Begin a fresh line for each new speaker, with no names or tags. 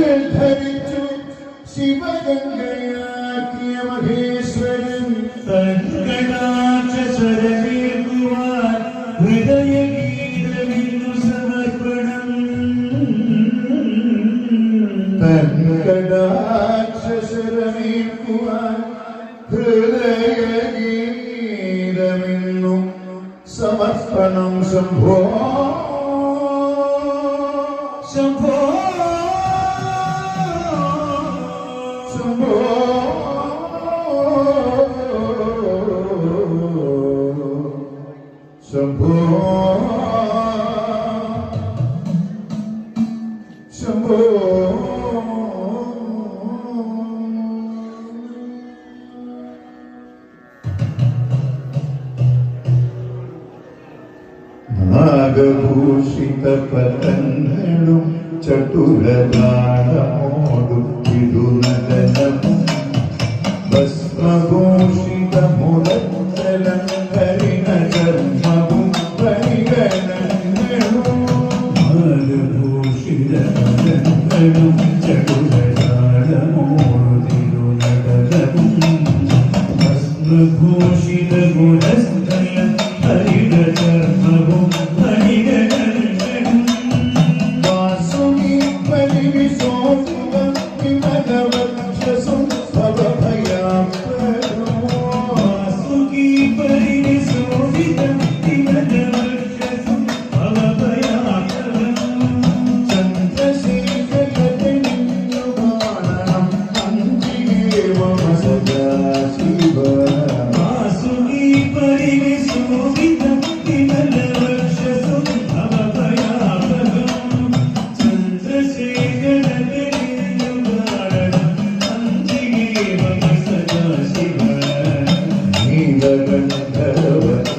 ധരിച്ചു ശിവഗംഗയാക്കിയ മഹേശ്വരൻ തങ്കടാക്ഷ ഹൃദയഗീതമിന്നു സമർപ്പണം. തങ്കടാക്ഷ
ഹൃദയഗീതമിന്നു സമർപ്പണം.
ശംഭോ. ശംഭോ. ശംഭോ. നാഗഭൂഷിത പതങ്ങളും ചട്ടുരതാടമോടും വിടുനടനവും ഭസ്മഭൂഷിത മുടത്തലങ്കരിന
നാഗഭൂഷിതമലങ്ങളും ചടുലജാലമോതിരുനടലവും ഭസ്മഭൂഷിതഗുണസ്ഥലം ഹരിതചർമ്മവും ಬಂಧವ